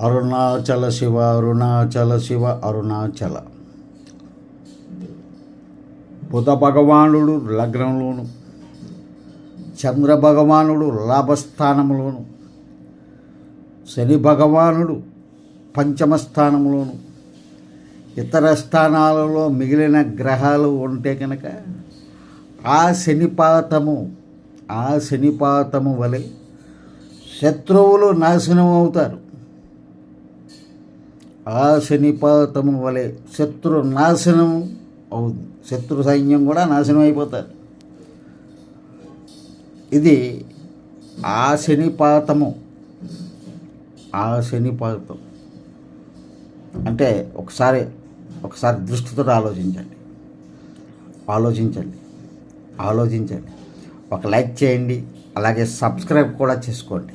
అరుణాచల శివ అరుణాచల శివ అరుణాచల. బుధ భగవానుడు లగ్నంలోను చంద్ర భగవానుడు లాభస్థానంలోను శని భగవానుడు పంచమ స్థానంలోను ఇతర స్థానాలలో మిగిలిన గ్రహాలు ఉంటే కనుక ఆ శనిపాతము ఆ శనిపాతము వలె శత్రువులు నాశనం అవుతారు ఆ శనిపాతము వలె శత్రు నాశనం అవుతుంది శత్రు సైన్యం కూడా నాశనం అయిపోతారు ఇది ఆ శనిపాతము ఆ శనిపాతం అంటే ఒకసారి ఒకసారి దృష్టితో ఆలోచించండి. ఆలోచించండి. ఆలోచించండి. ఒక లైక్ చేయండి. అలాగే సబ్స్క్రైబ్ కూడా చేసుకోండి.